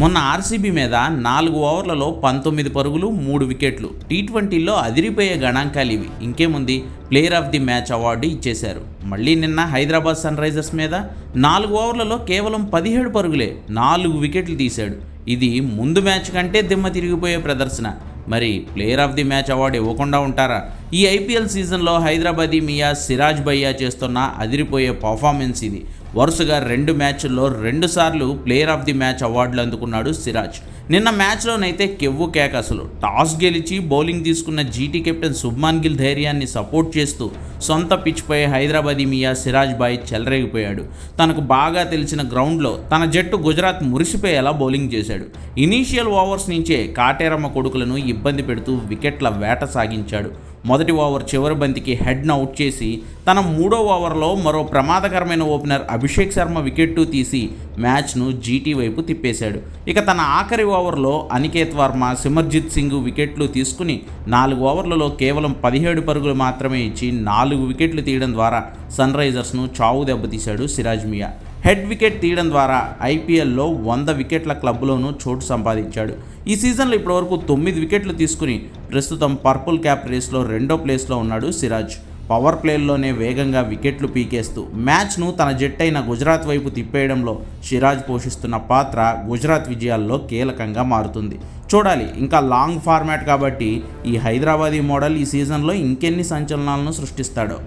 మొన్న ఆర్సీబీ మీద నాలుగు ఓవర్లలో పంతొమ్మిది పరుగులు మూడు వికెట్లు. టీ ట్వంటీలో అదిరిపోయే గణాంకాలు ఇవి. ఇంకేముంది? Player of the match award ఇచ్చేశారు. మళ్ళీ నిన్న హైదరాబాద్ సన్ రైజర్స్ మీద నాలుగు ఓవర్లలో కేవలం పదిహేడు పరుగులే నాలుగు వికెట్లు తీశాడు. ఇది ముందు మ్యాచ్ కంటే దిమ్మ తిరిగిపోయే ప్రదర్శన. మరి player of the match award ఇవ్వకుండా ఉంటారా? ఈ ఐపీఎల్ సీజన్లో హైదరాబాదీ మియా సిరాజ్ భయ్యా చేస్తున్న అదిరిపోయే పర్ఫార్మెన్స్ ఇది. వరుసగా రెండు మ్యాచ్ల్లో రెండుసార్లు ప్లేయర్ ఆఫ్ ది మ్యాచ్ అవార్డులు అందుకున్నాడు సిరాజ్. నిన్న మ్యాచ్లోనైతే కెవ్వు కేక అసలు. టాస్ గెలిచి బౌలింగ్ తీసుకున్న జీటీ కెప్టెన్ శుభ్మాన్ గిల్ ధైర్యాన్ని సపోర్ట్ చేస్తూ సొంత పిచ్పై హైదరాబాదీ మియా సిరాజ్ బాయ్ చెలరేగిపోయాడు. తనకు బాగా తెలిసిన గ్రౌండ్లో తన జట్టు గుజరాత్ మురిసిపోయేలా బౌలింగ్ చేశాడు. ఇనీషియల్ ఓవర్స్ నుంచే కాటేరమ్మ కొడుకులను ఇబ్బంది పెడుతూ వికెట్ల వేట సాగించాడు. మొదటి ఓవర్ చివరి బంతికి హెడ్ను అవుట్ చేసి తన మూడో ఓవర్లో మరో ప్రమాదకరమైన ఓపెనర్ అభిషేక్ శర్మ వికెట్టు తీసి మ్యాచ్ను జీటీ వైపు తిప్పేశాడు. ఇక తన ఆఖరి ఓవర్లో అనికేత్ వర్మ సిమర్జిత్ సింగ్ వికెట్లు తీసుకుని నాలుగు ఓవర్లలో కేవలం పదిహేడు పరుగులు మాత్రమే ఇచ్చి నాలుగు వికెట్లు తీయడం ద్వారా సన్ రైజర్స్ను చావు దెబ్బతీశాడు సిరాజ్ మియా. హెడ్ వికెట్ తీయడం ద్వారా ఐపీఎల్లో వంద వికెట్ల క్లబ్లోనూ చోటు సంపాదించాడు. ఈ సీజన్లో ఇప్పటివరకు తొమ్మిది వికెట్లు తీసుకుని ప్రస్తుతం పర్పుల్ క్యాప్ రేస్లో రెండో ప్లేస్లో ఉన్నాడు సిరాజ్. పవర్ ప్లేల్లోనే వేగంగా వికెట్లు పీకేస్తూ మ్యాచ్ను తన జట్టైన గుజరాత్ వైపు తిప్పేయడంలో సిరాజ్ పోషిస్తున్న పాత్ర గుజరాత్ విజయాల్లో కీలకంగా మారుతుంది. చూడాలి ఇంకా లాంగ్ ఫార్మాట్ కాబట్టి ఈ హైదరాబాదీ మోడల్ ఈ సీజన్లో ఇంకెన్ని సంచలనాలను సృష్టిస్తాడో.